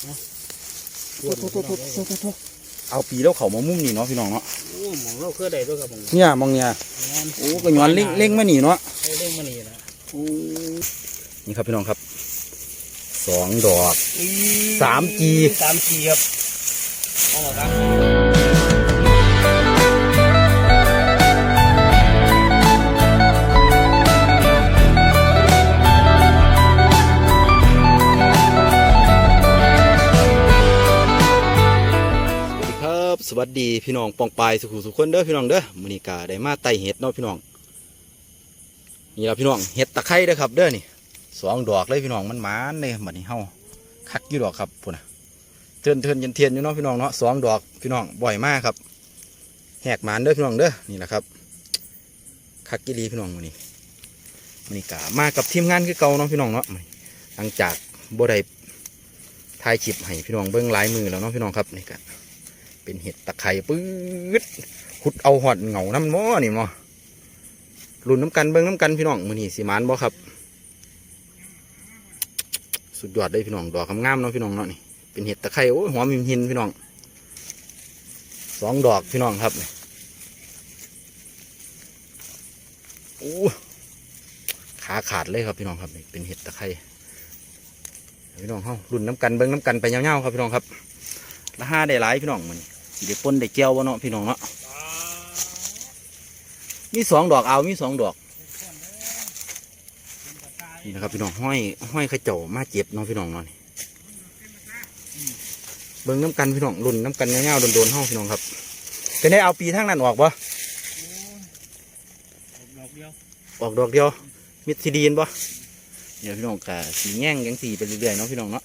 โทษโทษโทษโทษโทษโทษเอาปีแล้วเขามามุมนี่เนาะพี่น้องเนาะโอ้หมองเราเคยได้ด้วยครับหมองเนี่ยมองเนี่ยงานโอ้ก็ย้อนเล่งเล่งมานี่เนาะเอาเล่งมานี่นะนี่ครับพี่น้องครับสองดอกสามจีสามจีครับเอาละครับ สวัสดีพี่น้องปองปายสุขุสุขคนเด้อพี่น้องเด้อมือนีกาได้มาไต่เห็ดเนาะพี่น้องนี่ละพี่น้องเห็ดตะไคร้เด้อครับ เด้อนี่สองดอกเลยพี่น้องมันหมานเลยบัดนี้เฮาคักอยู่ดอกครับพุ่นนะเทือนเทือนย็นเทียนอยู่เนาะพี่น้องเนาะสองดอกพี่น้องบ่อยมากครับ แหกหมานเด้อพี่น้องเด้อนี่แหละครับคักกิลีพี่น้องมือนี้มือนีกามากับทีมงานคือเก่าเนาะพี่น้องเนาะหลังจากบ่ได้ถ่ายคลิปให้พี่น้องเบิ่งหลายมือแล้วเนาะพี่น้องครับนี่ก็ เป็นเห็ดตะไคร้ปื๊ดขุดเอาหอดเหงาน้ำมอนี่มอรุ่นน้ำกันเบิ้งน้ำกันพี่น้องมือนี่สีมานบ่ครับ สุดยอดเลยพี่น้องดอกงามเนาะพี่น้องเนาะนี่เป็นเห็ดตะไคร้โอ้ยหอมหิมหินพี่น้องสองดอกพี่น้องครับนี่โอ้ขาขาดเลยครับพี่น้องครับนี่เป็นเห็ดตะไคร้พี่น้องเฮารุ่นน้ำกันเบิ้งน้ำกันไปเงาๆครับพี่น้องครับละห้าได้หลายพี่น้องมัน สิได้ปนได้เจียวบ่เนาะพี่น้องเนาะมีสองดอกเอามีสองดอกนี่นะครับพี่น้องห้อยห้อยขเจ้ามาเจ็บเนาะพี่น้องเนาะนี่เบิ่งน้ำกันพี่น้องรุ่นน้ำกันเงาๆโดนๆห้องพี่น้องครับจะได้เอาปีทั้งนั้นออกบ่ดอกเดียวออกดอกเดียวมิดซีดีนบ่เดี๋ยวพี่น้องกะสีแง่งยังสีไปเรื่อยๆเนาะพี่น้องเนาะ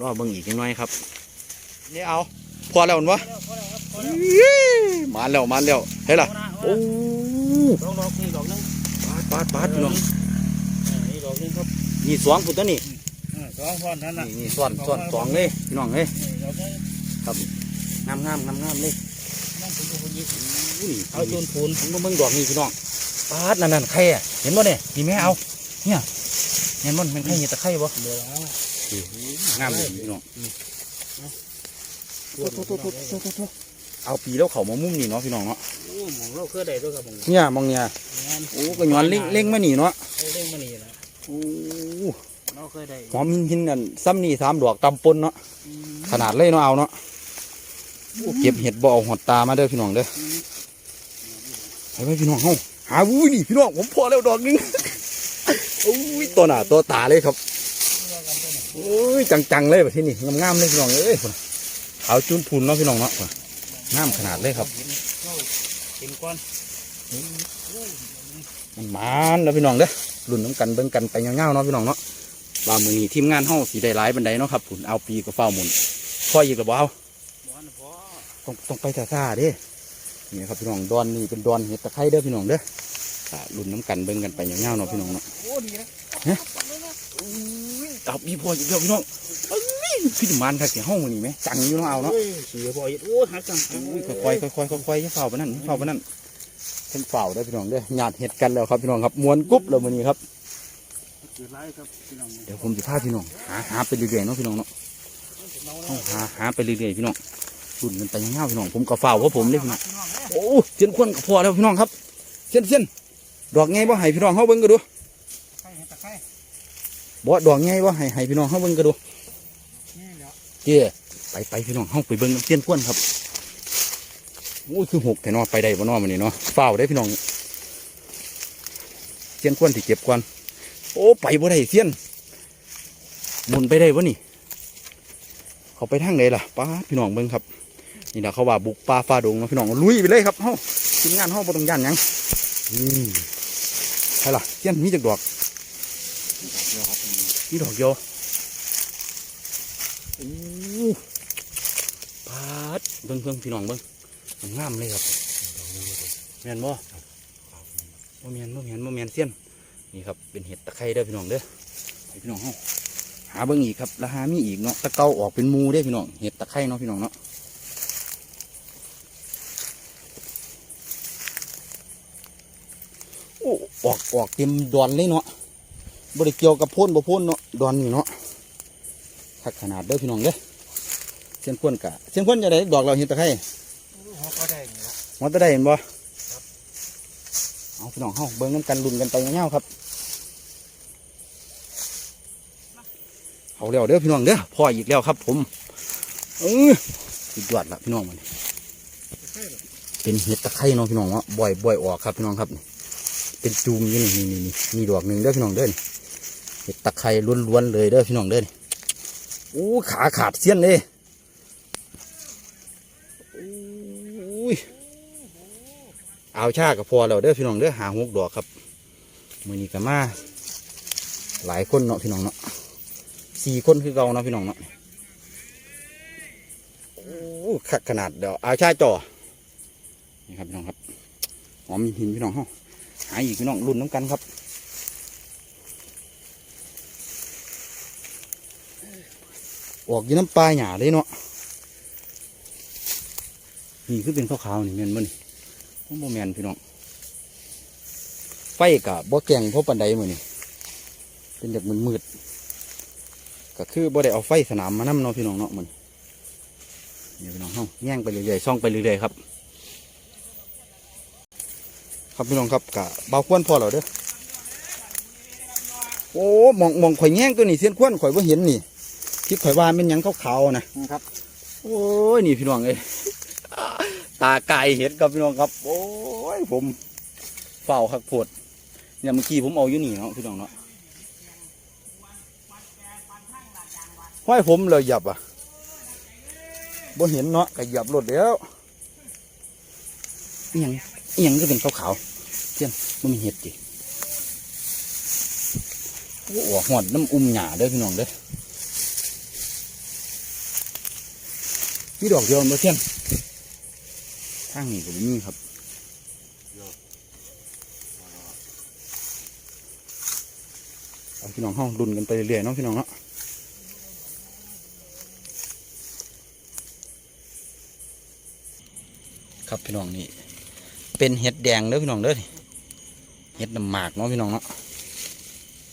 รอเบิ่งอีกจังหน่อยครับ นี่เอาพอแล้วมันวะพอแล้วครับพอแล้วมาแล้วมาแล้วเฮ้ยล่ะโอ้ดอกดอกนี่ดอกหนึงปาดปาดปาดพี่น้องเออนี่ดอกหนึงครับนี่สองพุ่นตัวนี่เออสองพอนท่านน่ะนี่นี่ส่วนส่วนสองเลยพี่น้องเอ้ยนี่ดอกหนึงงามงามงามงามเลยนั่งเป็นคนยิบอู้นี่เอาจูนปูนผมต้องเบิ่งดอกนี่พี่น้องปาดนั่นนั่นไข่อะเห็นบ่เนี่ยพี่แม่เอาเนี่ยเห็นบ่มันไข่เห็ดตะไคร่บ่เดี๋ยวเอางามเลยพี่น้อง โอ้โหโอ้โหโอ้โหโอ้โหเอาปีแล้วเขามามุมนี่เนาะพี่น้องเนาะโอ้หมองเราเคยได้ด้วยครับหมองเนี่ยมองเนี่ยงานโอ้ก็ย้อนเล่งเล่งมานี่เนาะเอาเล่งมานี่นะโอ้เราเคยได้หอมหินหินนั่นซ้ำนี่สามดอกตำปนเนาะอืมขนาดเลยเนาะเอาเนาะโอ้เก็บเห็ดบ่เอาหดตามาเด้อพี่น้องเด้อไปไปพี่น้องเฮาหาวุ้ยนี่พี่น้องผมพอแล้วดอกหนึงโอ้ยตัวหน้าตัวตาเลยครับโอ้ยจังๆเลยแบบที่นี่งามๆเลยพี่น้องเอ้ย พุ่นขาจุนพูนเนาะพี่น้องเนาะนงามขนาดเลยครับกินก้อนมันมานแล้วพี่น้องเด้อรุ่นน้ำกันเบิ่งกันไปเงาๆเนาะพี่น้องเนาะว่ามือนี้ทีมงานเฮาสีได้หลายบันไดเนาะครับผุนเอาปีก็เฝ้าหมุนพ่ออีกหรือเปล่าบ้อต้องต้องไปซ่าๆเด้นี่ครับพี่น้องดอนนี่เป็นดอนเห็ดตะไคร้เด้อพี่น้องเด้อรุ่นน้ำกันเบิ่งกันไปเงาๆเนาะพี่น้องเนาะโอ้ดีนะเอามีพ่ออีกแล้วพี่น้อง เอ้ยพี่มานทักเสียห้องมือนี้ไหมจังอยู่เนาะเอาเนาะโอ้ยเสียบ่อยโอ้หักจังอุ้ยค่อยๆค่อยๆค่อยๆอย่าเฝ้าไปนั่นอย่าเฝ้าไปนั่นเพิ่นเฝ้าได้อพี่น้องเด้อญาติเห็ดกันแล้วครับพี่น้องครับมวนกรุ๊บแล้วมื้อนี้ครับเกิดไรครับพี่น้องเดี๋ยวผมจะพาพี่น้องหาหาไปเรื่อยๆเนาะพี่น้องเนาะเอาหาหาไปเรื่อยๆพี่น้องรุ่นมันไปเงาๆพี่น้องผมก็เฝ้าเพราะผมเลยพี่น้องโอ้เสียนควนก็พอแล้วพี่น้องครับเสียนเสียนดอกไงบ่ให้พี่น้องเฮาเบิ่งก็ดูไข่ตะไคร้บ่ดอกไงบ่ให้ให้พี่น้องเฮาเบิ่งก็ดูนี่แหละ เจ้ไปไปพี่น้องเฮาไปเบิ่งน้ำเสียนควนครับโอ้ยคือหกแต่นอไปได้บ่นอมันนี่เนาะเฝ้าได้พี่น้องเสียนควนที่เก็บก่อนโอ้ไปบ่ได้เสียนหมุนไปได้บ่นี่ เขาไปทางไหนล่ะป้าพี่น้องเบิ่งครับ นี่นะเขาว่าบุกป่าฝ่าดงนาะพี่น้องลุยไปเลยครับเฮาทีมงานเฮาบ่ต้องย่านหยังอืมใช่ล่ะเสี้ยนมีจักดอกมีดอกเดียว ปาดเบิ่งเบิ่งพี่น้องเบิ่งมันงามเลยครับแม่นบ่บ่แม่นบ่แม่นบ่แม่นเสี้ยนนี่ครับเป็นเห็ดตะไคร้เด้อพี่น้องเด้อให้พี่น้องเฮาหาเบิ่งอีกครับแล้วหามีอีกเนาะตะเกาออกเป็นหมูได้พี่น้องเห็ดตะไคร้เนาะพี่น้องเนาะโอ้ออกออกเต็มดอนเลยเนาะบริเกี่ยวกับพ่นบ่พ่นเนาะดอนนี่เนาะ คักขนาดเด้อพี่น้องเด้อเส้นพ่นกะเส้นพ่นจะได้ดอกเราเห็นตะไคร้หัวก็ได้นี่ละมันจะได้เห็นบ่เอาพี่น้องเฮาเบิ่งน้ำกันลุนกันไปเงี้ยครับเอาแล้วเด้อพี่น้องเด้อพ่ออีกแล้วครับ ผมเออสุดยอดละพี่น้องมันเป็นเห็ดตะไคร้เนาะพี่น้องเนาะบ่อยบ่อยออกครับพี่น้องครับเป็นจูมนี่นี่นี่นี่มีดอกหนึ่งเด้อพี่น้องเด้อเห็ดตะไคร้ล้วนๆเลยเด้อพี่น้องเด้อ โอ้ขาขาดเสี้ยนเลยโอ้ยเอาชาก็พอแล้วเด้อพี่น้องเด้อหาหกดอกครับมือนี้ก็มา หลายคนเนาะพี่น้องเนาะสี่คนคือเก่าเนาะพี่น้องเนาะโอ้ขักขนาดเดี๋ยวเอาชาจ่อนี่ครับพี่น้องครับหอมหินพี่น้องเฮาหาอีกพี่น้องรุ่นน้ำกันครับ ออกยี่น้ำปลาหยาเลยเนาะนี่คือเป็นขาวๆนี่แมนบ่นี่ผมบ่แมนพี่น้องไฟกะบ่แกงเพราะปันใดมือนี่เป็นแบบมืดๆก็คือบ่ได้เอาไฟสนามมานำเนาะพี่น้องเนาะมื้อนี้เดี๋ยวพี่น้องเฮาแย่งไปเรื่อยๆซ่องไปเรื่อยๆครับ ครับพี่น้องครับกะเบาควนพอแล้วเด้อโอ้มองมองข่อยแง่งตัวนี้เสียนควนข่อยว่าเห็นนี่ ที่ข่อยว่าเป็นหยังขาวๆนะนี่ครับ โอ้ยนี่พี่น้องเอ้ยตาไก่เห็นครับพี่น้องครับ โอ้ยผมเฝ้าคักโพดเนี่ยเมื่อกี้ผมเอาอยู่นี่เนาะพี่น้องเนาะห้อยผมเลยหยับอะบ่เห็นเนาะก็หยับรถแล้วอิหยังอิหยังก็เป็นขาวๆเจียนมันมีเห็ดจิโอ้ออกหอดน้ำอุ้มหยาเด้อพี่น้องเด้อ มีดอกเดียวมาเทียนทางนี้ก็บ่มีครับเอาพี่น้องห้องดุนกันไปเรื่อยๆเนาะพี่น้องเนาะครับพี่น้องนี่เป็นเห็ดแดงเด้อพี่น้องเด้อนี่เห็ดน้ำหมากเนาะพี่น้องเนาะ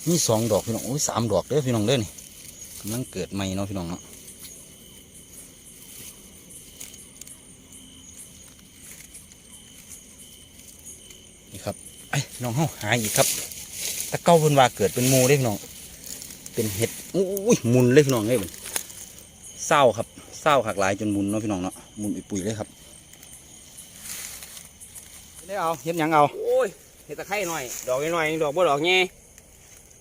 มีสองดอกพี่น้องโอ้ยสามดอกเด้อพี่น้องเด้อนี่กำลังเกิดใหม่เนาะพี่น้องเนาะ นี่ครับไอ้ย น้องเฮาหาอีกครับตะเก้าเพิ่นว่าเกิดเป็นหมูเด้พี่น้อง เป็นเห็ดอุ้ยหมุนเลยพี่น้องเอ้ยมันเศร้าครับเศร้าหักหลายจนหมุนเนาะพี่น้องเนาะหมุนปุ๋ยๆเลยครับได้เอาเห็ดหยังเอาโอ้ยเห็ดตะไคร้หน่อย ดอกน้อยๆดอกบ่ดอกแง่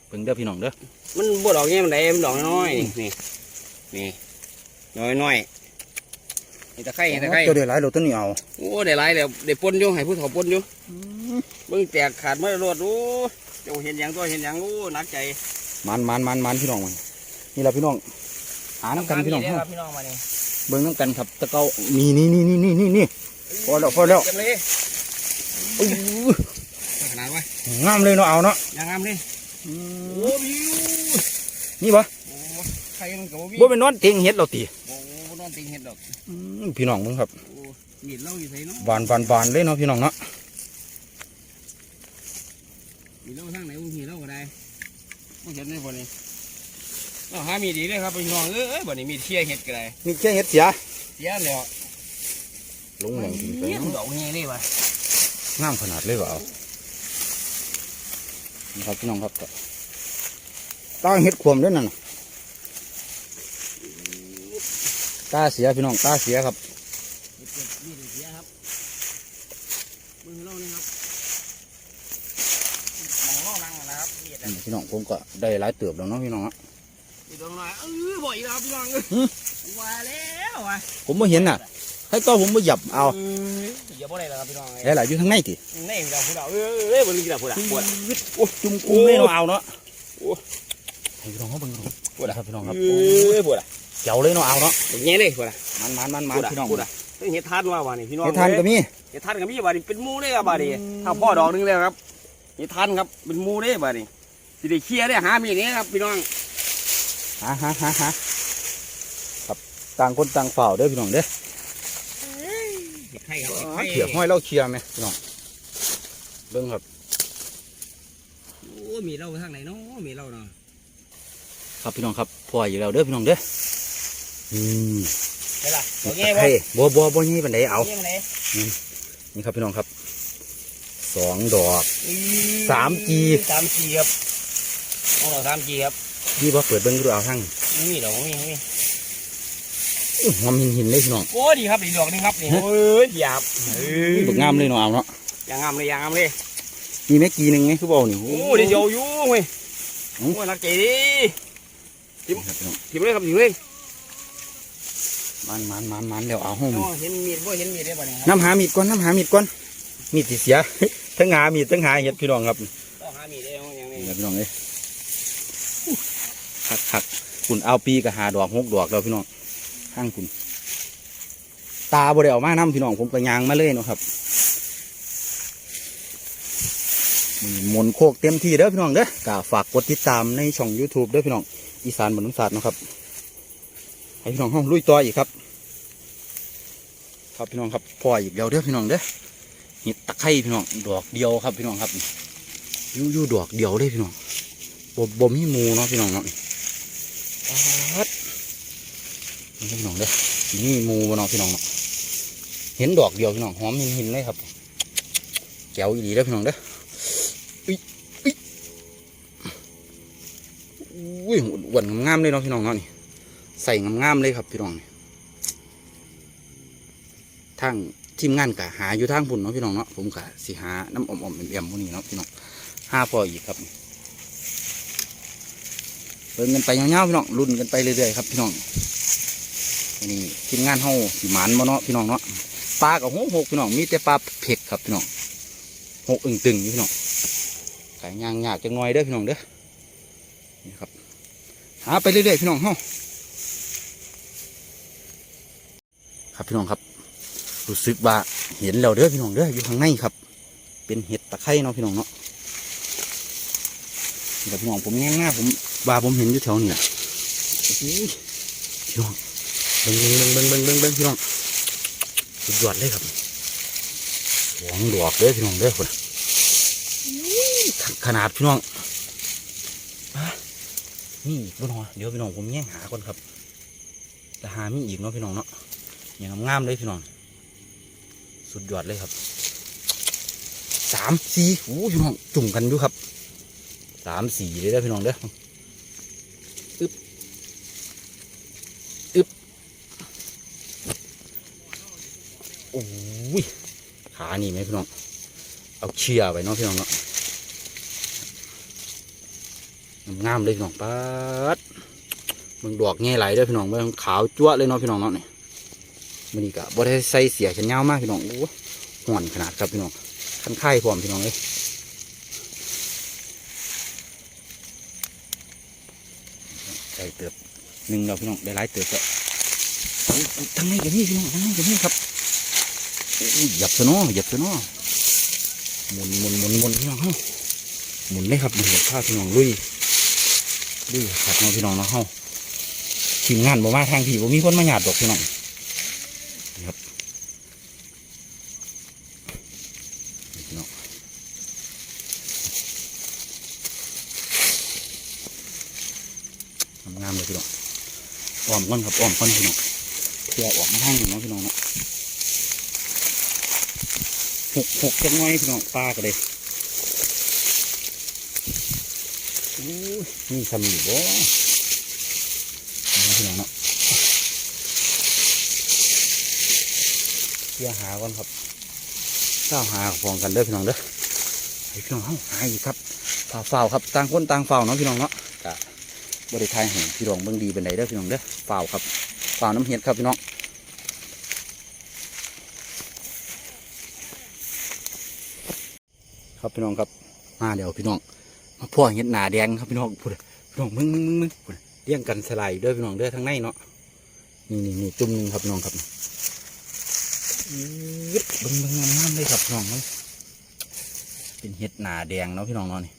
เพิ่งเด้อพี่น้องเด้อมันบ่ดอกแง่มันได้มันดอกน้อยๆนี่นี่ดอกน้อยๆเห็ดตะไคร้เห็ดตะไคร้ตัวเดียวหลายโลตัวนี้เอาโอ้ได้หลายแล้วได้ปนอยู่ให้ผู้เฒ่าปนอยู่ เบิ่งแตกขาดมาโลดโอ้เจ้าเห็นหยังตัวเห็นหยังโอ้หนักใจมันมันมันมันพี่น้องมันนี่แหละพี่น้องหาน้ำกันพี่น้องเด้เฮาครับพี่น้องมานี่เบิ่งน้ำกันครับตะเก้านี่นี่นี่นี่นี่นี่นี่พอแล้วพอแล้วเต็มเลยอู้ขนาดว่างามเลยเนาะเอาเนาะยังงามเลยอืมโอ้บิวนี่ปะโอ้ไข่มันก็บ่มีบ่เป็นนอนเตียงเห็ดเราตีโอ้บ่นอนติงเห็ดดอกอืมพี่น้องมึงครับโอ้มีดเล่าอยู่ไสเนาะบานบานบานเลยเนาะพี่น้องเนาะ มีเล่าทางไหนบ่มีเล่าก็ได้บ่เห็นได้บ่นี่เอาหามีดดีเลยครับพี่น้องเอ้ยบ่นี่มีดเชี่ยเห็ดก็ได้นี่แค่เห็ดเสียเสียแล้วลงหลังกินไปเนี่ยเนาะดอกแง่นี่ว่ะงามขนาดเลยว่าเอานี่ครับพี่น้องครับก็ตาเห็ดขวมด้วยนั่นน่ะตาเสียพี่น้องตาเสียครับมีดเสียครับมือเล่านี่ครับมองเล่านั่งนะครับมีด นี่ พี่น้องผมก็ได้หลายเติบแล้วเนาะพี่น้องเนาะมีดดอกน้อยเออบ่อยแล้วครับพี่น้องหืมว่าแล้วว่ะผมไม่เห็นน่ะให้ตัวผมไม่หยับเอาอย่าบ่ได้แล้วครับพี่น้องหลายๆอยู่ข้างในตินี่เราพูดเอาเออเอ้ยบ่มีกินแล้วพูดอะปวดโอ้จุ่มกุ้งเลยเนาะเอาเนาะโอ้ให้พี่น้องเขาเบิ่งดูปวดครับพี่น้องครับเอ้ยปวดอะเจ๋วเลยเนาะเอาเนาะแง่เลยปวดอะมันมันมันมัปนวดอะพี่น้องปวดอะต้องเห็ดทานว่าว่านี่พี่น้องเห็ดทานก็มีเห็ดทานกับมีบาดนี่เป็นหมูเลยครับบาดนี่ถ้าพ่อดอกหนึงแล้วครับเห็ดทานครับเป็นหมูเลยบาดนี่ สิได้เคลียร์ได้หามีดนี้ครับพี่น้องฮะฮะฮะฮะครับต่างคนต่างเฝ้าเด้อพี่น้องเด้อเห็ดไข่ครับเห็ดไข่เขียห้อยเล่าเคลียร์ไหมพี่น้องเบิ่งครับโอ้มีเหล้าทางไหนเนาะมีเหล้าเนาะคครับพี่น้องครับพ่ออยู่แล้วเด้อพี่น้องเด้ออืมใช่ล่ะเห็โอดเคตะบ่ไคร้บัวบัวบัวยี่ปันไดเอาเยี่ยมเลยนี่ครับพี่น้องครับสองดอกสามจีสามจีครับ ต้องเราสามจีครับนี่ว่าเปิดเบิ้งดูเอาทั้งไม่มีดอกไม่มีไม่มีอื้อหอมหินหินเลยพี่น้องโอ้ดีครับดีดอกนี่ครับนี่โอ้ยหยาบเอ้ยบึกงามเลยเนาะเอาเนาะอย่างงามเลยอย่างงามเลยมีแม่กีหนึ่งไงคือบอกนี่โอ้เดี๋ยวเดี๋ยวอยู่เว้ยอืมโอ้ยนักเก๋ดิครับพี่น้องถิ่มเลยครับถิ่มเลยมันมันมันมันเดี๋ยวเอาห้องโอ้เห็นมีดบ่เห็นมีดได้ป่ะเนี่ยครับน้ำหามีดก่อนน้ำหามีดก่อนมีดสิเสียทั้งหามีดทั้งหาเห็ดพี่น้องครับต้องหามีดได้เอาอย่างนี้นี่ครับพี่น้องเอ้ย หักหักคุณเอาปีกับหาดอกหกดอกแล้วพี่น้องข้างคุณตาบ่ได้เออกมาน้ำพี่น้องผมก็ยางมาเลยนะครับมื้อนี้หมนโคกเต็มที่เด้อพี่น้องเด้อกฝากกดติดตามในช่อง YouTube เด้อพี่น้องอีสานบรรลุศาสตร์นะครับให้พี่น้องห้องลุยต่ออีกครับ ครับพี่น้องครับพ่ออีกเดียวเด้อพี่น้องเด้อห็ดตะไคร้พี่น้องดอกเดียวครับพี่น้องครับยู่ยู่ดอกเดียวเลยพี่น้องบ่บ่มีมูเนาะพี่น้องเนาะ นี่พี่น้องเด้อมีหมูบ่เนาะพี่น้องเนาะเห็นดอกเดียวพี่น้องหอมหินหินเลยครับแก้วอีหลีเด้อพี่น้องเด้ออุ้ยอุ้ยอุ้ยอ้วนงามๆเลยเนาะพี่น้องเนาะนี่ใส่งามๆเลยครับพี่น้องนี่ทางทีมงานกะหาอยู่ทางพุ่นเนาะพี่น้องเนาะผมกะสิหาน้ำอมๆเอี่ยมๆพวกนี้เนาะพี่น้องห้าพออีกครับ เบิ่งกันไปยาๆพี่น้องรุ่นกันไปเรื่อยๆครับพี่น้องนนี้ทีมงานเฮาสิหมานบ่เนาะพี่น้องเนาะปลากับหกหกพี่น้องมีแต่ปลาเผ็ดครับพี่น้องหกอึ่งตึงอยู่พี่น้องไก่ย่างยากจังหน่อยเด้อพี่น้องเด้อนี่ครับหาไปเรื่อยๆพี่น้องเฮาครับพี่น้องครับรู้สึกว่าเห็นแล้วเด้อพี่น้องเด้ออยู่ข้างในครับ เป็นเห็ดตะไคร้เนาะพี่น้องเนาะเดี๋ยวพี่น้องผมแง่งหน้าผม ว่าผมเห็นอยู่แถวนี้แหละโอ้โหพี่น้องเบิ่งเบิ่งเบิ่งเบิ่งเบิ่งบิ่งพี่น้องสุดยอดเลยครับหวงดอกเด้อพี่น้องเด้อคนขนาดพี่น้องอะนี่อีกบ่เนาะเดี๋ยวพี่น้องผมแย่งหาก่อนครับแต่หามีอีกเนาะพี่น้องเนาะอย่างงามเลยพี่น้อง สุดยอดเลยครับสามสี่โอ้พี่น้องจุ่มกันอยู่ครับสามสี่เลยนะพี่น้องเด้ออึบอึบโอ้ยขานี่ไหมพี่น้อง เอาเชียร์ไปเนาะพี่น้องเนาะงามเลยพี่น้องปัดมึงดอกแง่ไหลด้อพี่น้องมึงขาวจั๊วเลยเนาะพี่น้องเนาะนี่มันนี่กะบ่ได้ใส่เสียแขนยาวมากพี่น้องโอ้ห่อนขนาดครับพี่น้องคันไข่พร้อมพี่น้องเลยใส่เติบหนึ่งเราพี่น้องได้หลายเติบแล้วทั้งนี้กับนี่พี่น้องทั้งนี้กับนี่ครับ หยับซะเนาะหยับซะเนาะหมุนหมุนหมุนหมุนพี่น้องเฮาหมุนเลยครับหมุนผ้าพี่น้องลุยลุยขัดเนาะพี่น้องนะเฮาทีมงานบอกว่าทางพี่ผมมีคนมาหยาดดอกพี่น้องครับพี่น้องงามเลยพี่น้องอ้อมก้อนครับอ้อมก้อนพี่น้องเพื่อออกมาทางนี้เนาะพี่น้องเนาะ หกหกจังน้อยพี่น้องปลาก็เลยโอ้ยนี่ทำอยู่บ่นี่พี่น้องเนาะเที่ยวหาก่อนครับเจ้าหาฟองกันเด้อพี่น้องเด้อให้พี่น้องเฮาหาอีกครับฝ่าเฝ้าครับต่างคนต่างเฝ้าเนาะพี่น้องเนาะกะบริทายให้พี่น้องเบิ่งดีเป็นไดเด้อพี่น้องเด้อเฝ้าครับเฝ้าน้ำเห็ดครับพี่น้อง ครับพี่น้องครับมาเดี๋ยวพี่น้อง มาพ่อเห็ดหนาแดงครับพี่น้องพูดพี่น้องมึงมึงมึงมึงพูดเลี้ยงกันสลด์เด้อพี่น้องเด้อทั้งในเนาะนี่นี่นี่จุ่มหนึงครับพี่น้องครับยึดบิ่งบิ่งงามเลยครับพี่น้องเนาะเป็นเห็ดหนาแดงเนาะพี่น้องเนาะนี่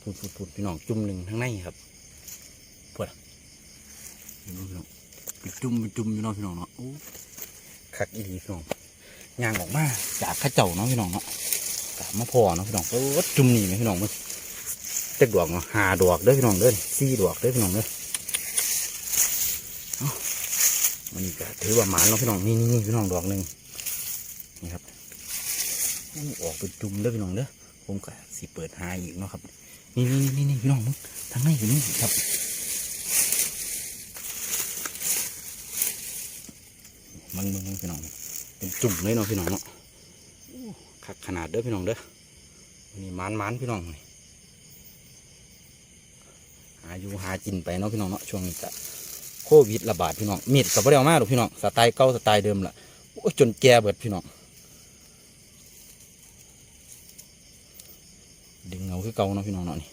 พูดพูดพูดพี่น้องจุ่มหนึ่งทั้งในครับพูดพี่น้องจุ่มจุ่มพี่น้องพี่น้องเนาะโอ้คักอีหลีพี่น้อง ย่างออกมาจากข้าเจ้าเนาะพี่น้องเนาะกะมาพอเนาะพี่น้องโอ้จุ่มนี่ไหมพี่น้องมึงจักดอกเนาะหาดอกเด้อพี่น้องเด้อสี่ดอกเด้อพี่น้องเด้อเอาวันนี้ก็ถือว่าหมานเนาะพี่น้องนี่นี่พี่น้องดอกหนึ่งนี่ครับอู้ออกเป็นจุ่มเด้อพี่น้องเด้อผมก็สิเปิดหาอีกเนาะครับ นี่นี่นี่นี่พี่น้องมึงทางในอยู่นี่ครับมึงมึงมึงพี่น้อง เป็นจุ่มเลยเนาะพี่น้องเนาะคักขนาดเด้อพี่น้องเด้อนี่มานมานพี่น้องนี่หาอยู่หากินไปเนาะพี่น้องเนาะช่วงนี้จะโควิดระบาดพี่น้องมีดกับบ่ได้เอามากหรอกพี่น้องสไตล์เก่าสไตล์เดิมละจนแก่เบิดพี่น้องดึงเงาคือเก่าเนาะพี่น้องเนาะนี่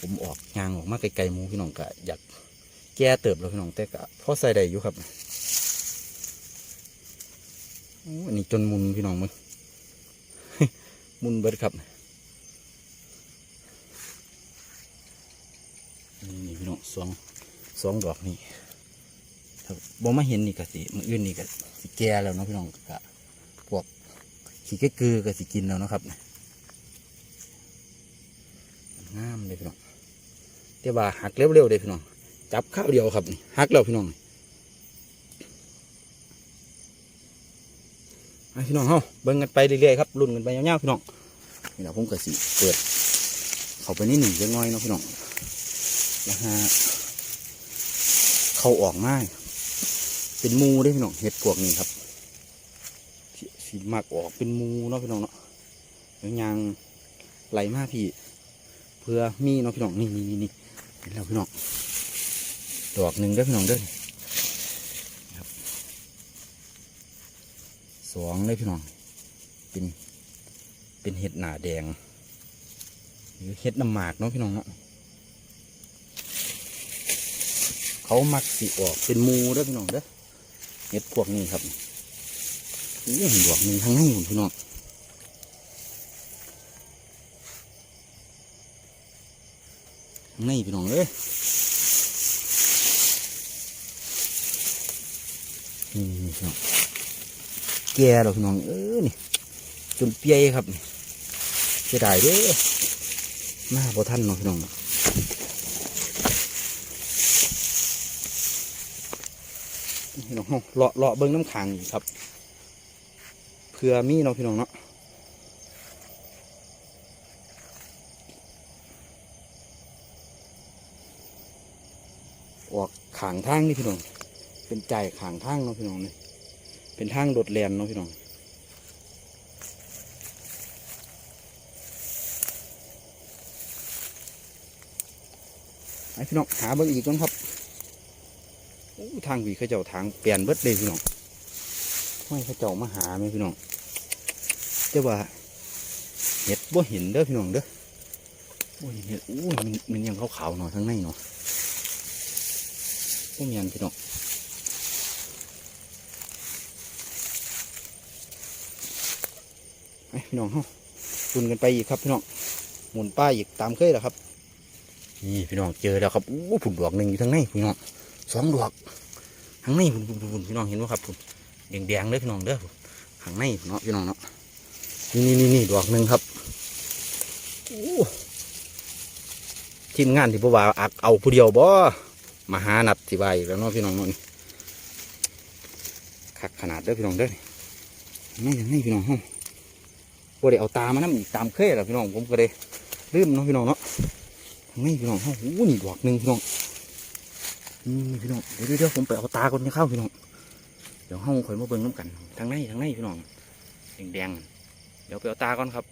ผมออกยางออกมาไกลๆมูพี่น้องกะอยากแก้เติบแล้วพี่น้องแต่กะพอใส่ได้อยู่ครับอันนี้จนมุนพี่น้องมึงมุนเบิดครับนี่พี่น้องสองสองดอกนี่ถ้าบ่มาเห็นนี่กะสิมืออื่นนี่กะสิแก่แล้วเนาะพี่น้องกะพวกขี้เกลือกะสิกินแล้วนะครับงามเลยพี่น้อง แต่ว่าหักเร็วๆเลยพี่น้อง จับข้าวเดียวครับหักแล้วพี่น้องพี่น้องเฮาเบิ่งกันไปเรื่อยๆครับรุ่นกันไปยาวๆพี่น้องนี่เราผมก็สิเปิด เข้าไปนี่หนึ่งจะง่อยเนาะพี่น้องนะฮะเขาออกง่าย เป็นมูเด้อพี่น้องเห็ดพวกนี้ครับที่สีมากออกเป็นมูเนาะพี่น้องเนาะแล้วยางไหลมากพี่ เพื่อมีเนาะพี่น้องนี่นี่นี่นี พี่น้องดอกหนึ่งเด้อพี่น้องเด้อสองเลยพี่น้อง เป็น เป็นเห็ดหนาแดง หรือเห็ดน้ำหมากเนาะพี่น้องเนาะเขามักสีออกเป็นมูเด้อพี่น้องเด้อเห็ดพวกนี้ครับนี่เห็นดอกหนึ่งทั้งให้ผมพี่น้อง นี่พี่น้องเอ้ยนี่พี่น้องแก่แล้วพี่น้องเออนี่จนเปียครับเสียดายเด้อมาพอท่านเนาะพี่น้องพี่น้องเฮาเลาะเลาะเบิ้งน้ำขังอีกครับ เพื่อมีเนาะพี่น้องเนาะ ออก ขางทางนี่พี่น้อง เป็นใจขางทางเนาะพี่น้องเนี่ยเป็นทางโดดแลนเนาะพี่น้องไอพี่น้องหาเบิ่งอีกก่อนครับโอ้ทางวีเขาเจ้าทางเปลี่ยนเบิดเลยพี่น้องไม่เขาเจ้ามาหาไหมพี่น้องแต่ว่าเห็ดบ่เห็นเด้อพี่น้องเด้อโอ้ยเห็ดอู้มันมันยังขาวๆหน่อยข้งในเนาะ กเมียนพี่น้องไปพี่น้องเฮาตุนกันไปอีกครับพี่น้องหมุนป้ายอีกตามเคยแล้วครับ นี่พี่น้องเจอแล้วครับอู้ผุนดอกหนึ่งอยู่ทางในพี่น้องสองดอกทางในผุนผุนผุนพี่น้องเห็นไหมครับผุนแดงแดงๆเลยพี่น้องเด้อทางในเนาะพี่น้องเนาะนี่นี่นี่นี่ดอกหนึ่งครับอู้ทีมงานที่พวกว่าอักเอาผู้เดียวบ่ มาหานัดที่ใบแล้วเนาะพี่น้องเนาะนี่คักขนาดเด้อพี่น้องเด้อนี่ย่างนี้พี่น้องห้องบ่ได้เอาตามานํอีกตามเคยแล้วพี่น้องผมก็ได้ลืมเนาะพี่น้องเนาะทางนี้พี่น้องห้องโอ้นี่ดอกหนึ่งพี่น้องนี่พี่น้องเดี๋ยวเดี๋ยวผมไปเอาตาก่อนจะเข้าพี่น้องเดี๋ยวห้องข่อยมาเบิ่งน้ำกันทางในทางในพี่น้องแดงๆเดี๋ยวไปเอาตาก่อนครับ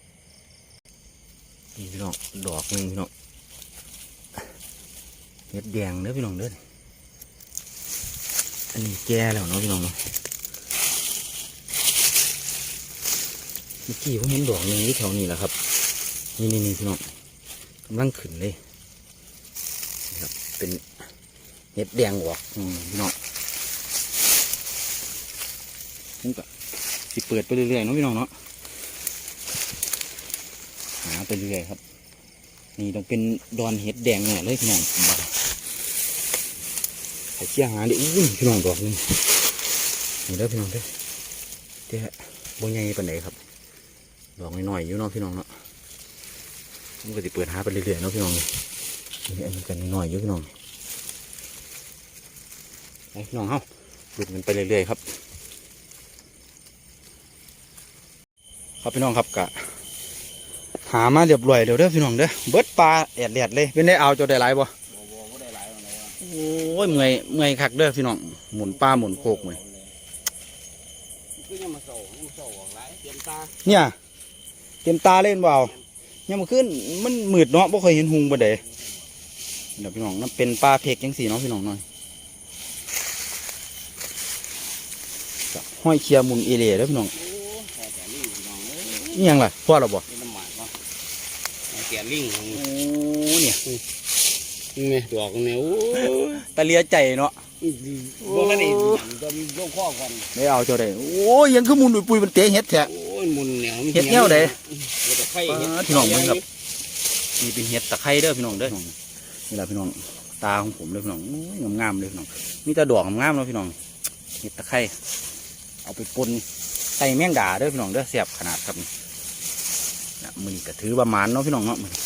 นี่พี่น้องดอกหนึ่งพี่น้อง เห็ดแดงเด้อพี่น้องเด้ออันนี้แก่แล้วเนาะพี่น้องเนาะเมื่อกี้ผมเห็นดอกหนึ่งที่แถวนี้แหละครับ นี่นี่นี่พี่น้องกำลังขึ้นเลยครับ เป็นเห็ดแดงออกพี่น้องผมก็สิเปิดไปเรื่อยๆเนาะพี่น้องเนาะหาไปเรื่อยครับ นี่ต้องเป็นดอนเห็ดแดงแน่เลยพี่น้องผมว่า ไข่เชี่ยหาดิอุ้ยพี่น้องดอกนี่นี่เด้อพี่น้องเด้อเด้บ่ใหญ่ปานใดครับดอกน้อยๆอยู่เนาะพี่น้องเนาะมันก็สิเปิดหาไปเรื่อยๆเนาะพี่น้องนี่อันนี้กันน้อยๆอยู่พี่น้องไปพี่น้องเฮาหลุดมันไปเรื่อยๆครับ ครับพี่น้องครับกะหามาเรียบร้อยเดี๋ยวเด้อพี่น้องเด้อเบิดปลาแอดแดดเลยเป็นได้เอาเจะได้หลายบ่ ยเมื่อยเมื่อยคักเด้อพี่น้องหมุนปลาหมุนโคกเมื่อยคือยังมาโซ่ยังมาโซ่ออกหลายเตรียมตาเนี่ยเต็มตาเล่นเปล่ายังมาขึ้นมันมืดเนาะบ่เคยเห็นหุงบ่เด้เดี๋ยวพี่น้องนั่นเป็นปลาเพกจังสี่เนาะพี่น้องหน่อยก็ห้อยเคียหมุนเอเล่เด้อพี่น้องโอ้แก่แต่ลิงพี่น้องเอ้ยนี่ยังล่ะพ่อเราบ่เป็นน้ำหมากเนาะแก่ลิงของโอ้เนี่ย นี่ดอกเนี่ยโอ้ยตะเลียใจเนาะบ่กันนี่จะมีโรคข้อกันได้เอาเจ้าได้โอ้ยยังคือหมุนปุยๆมันเตะเฮ็ดแท้โอ้ยมุนเนี่ยเฮ็ดแนวใดเฮ็ดตะไคร้เฮ็ดปาดพี่น้องมึงครับนี่เป็นเห็ดตะไคร้เด้อพี่น้องเด้อนี่แหละพี่น้องตาของผมเลยพี่น้องโอ้ยงามๆเลยพี่น้องมีแต่ดอกงามๆเนาะพี่น้องเห็ดตะไคร้เอาไปปนใส่แมงดาเด้อพี่น้องเด้อแซ่บขนาดครับนี่นะมือนี้ก็ถือประมาณเนาะพี่น้องเนาะมื้อนี้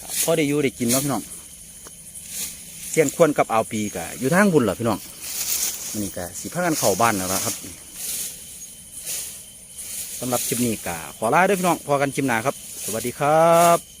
ก็พอได้อยู่ได้กินเนาะพี่น้องเสียงควนกับเอาวปีกะอยู่ทางบุญเหรอพี่น้องมันนี่กะสีพักันเข่าบ้านแล้วล่ะครับสำหรับคลิปนี้กะขอลาด้วยพี่น้องพอกันคลิปหน้าครับ สวัสดีครับ